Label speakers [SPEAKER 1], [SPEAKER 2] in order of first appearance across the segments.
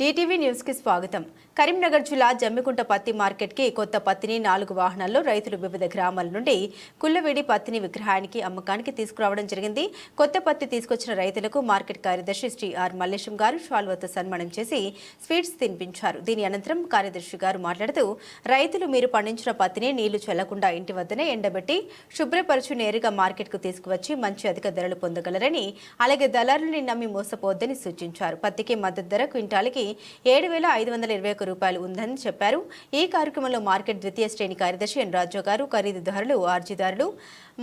[SPEAKER 1] DTV న్యూస్కి స్వాగతం. కరీంనగర్ జిల్లా జమ్మికుంట పత్తి మార్కెట్కి కొత్త పత్తిని నాలుగు వాహనాల్లో రైతులు వివిధ గ్రామాల నుండి కుల్లవేడి పత్తిని విగ్రహానికి అమ్మకానికి తీసుకురావడం జరిగింది. కొత్త పత్తి తీసుకొచ్చిన రైతులకు మార్కెట్ కార్యదర్శి శ్రీ ఆర్ మల్లేశం గారు షాల్వతో సన్మానం చేసి స్వీట్స్ తినిపించారు. దీని అనంతరం కార్యదర్శి గారు మాట్లాడుతూ రైతులు మీరు పండించిన పత్తిని నీళ్ళు చల్లకుండా ఇంటి వద్దనే ఎండబెట్టి శుభ్రపరచు నేరుగా మార్కెట్కు తీసుకువచ్చి మంచి అధిక ధరలు పొందగలరని అలాగే దళారుల్ని నమ్మి మోసపోవద్దని సూచించారు. పత్తికి మద్దతు ధర క్వింటాలకి ఏడు వేల ఐదు వందల ఇరవై ఒక్క రూపాయలు ఉందని చెప్పారు. ఈ కార్యక్రమంలో మార్కెట్ ద్వితీయ శ్రేణి కార్యదర్శి ఎన్ రాజు గారు ఖరీదుదారులు ఆర్జీదారులు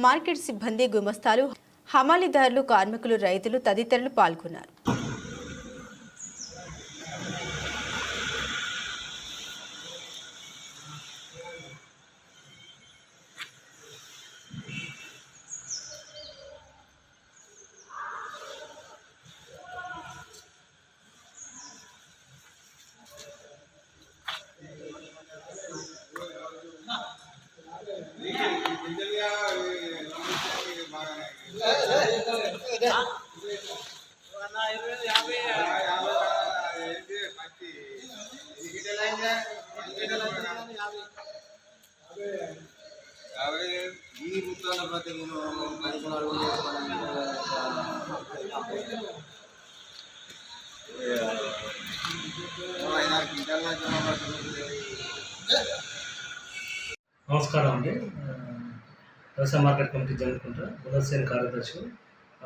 [SPEAKER 1] మార్కెట్ సిబ్బంది గుమస్తాలు హమాలీదారులు కార్మికులు రైతులు తదితరులు పాల్గొన్నారు.
[SPEAKER 2] ఈ ముత్తాల ప్రతి పది పదహారు
[SPEAKER 3] నమస్కారం అండి ఆ, వ్యవసాయ మార్కెట్ కమిటీ జరుపుకుంటా బుధసేన కార్యదర్శి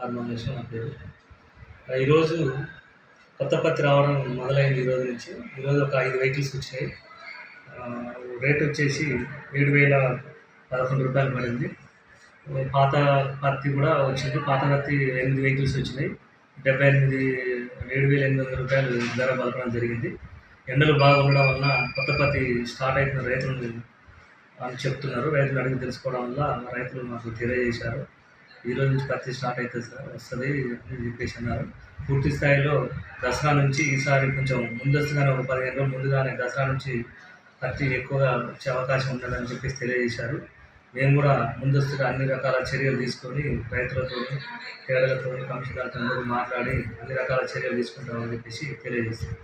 [SPEAKER 3] ఆర్ నా పేరు. ఈరోజు కొత్త పత్తి రావడం మొదలైంది ఈరోజు నుంచి. ఈరోజు ఒక ఐదు వెహికల్స్ వచ్చాయి. రేట్ వచ్చేసి ఏడు వేల పదకొండు రూపాయలు పడింది. పాత పత్తి కూడా వచ్చింది. పాత పత్తి ఎనిమిది వెహికల్స్ వచ్చినాయి. డెబ్బై ఎనిమిది ఏడు వేల ఎనిమిది వందల రూపాయలు ధర పలకడం జరిగింది. ఎండలు బాగా ఉండడం వల్ల కొత్త పత్తి స్టార్ట్ అవుతున్న రైతులు అని చెప్తున్నారు. రైతులు అడిగి తెలుసుకోవడం వల్ల రైతులు మాకు తెలియజేశారు. ఈ రోజు నుంచి పత్తి స్టార్ట్ అవుతుంది సార్. వస్తుంది అని చెప్పేసి అన్నారు. పూర్తి స్థాయిలో దసరా నుంచి ఈసారి కొంచెం ముందస్తుగానే ఒక పదిహేను రోజులు ముందుగానే దసరా నుంచి పత్తి ఎక్కువగా వచ్చే అవకాశం ఉండదని చెప్పేసి తెలియజేశారు. మేము కూడా ముందస్తుగా అన్ని రకాల చర్యలు తీసుకొని రైతులతో పేదలతో కమిషనర్తో అందరూ మాట్లాడి అన్ని రకాల చర్యలు తీసుకుంటామని చెప్పేసి తెలియజేస్తాం.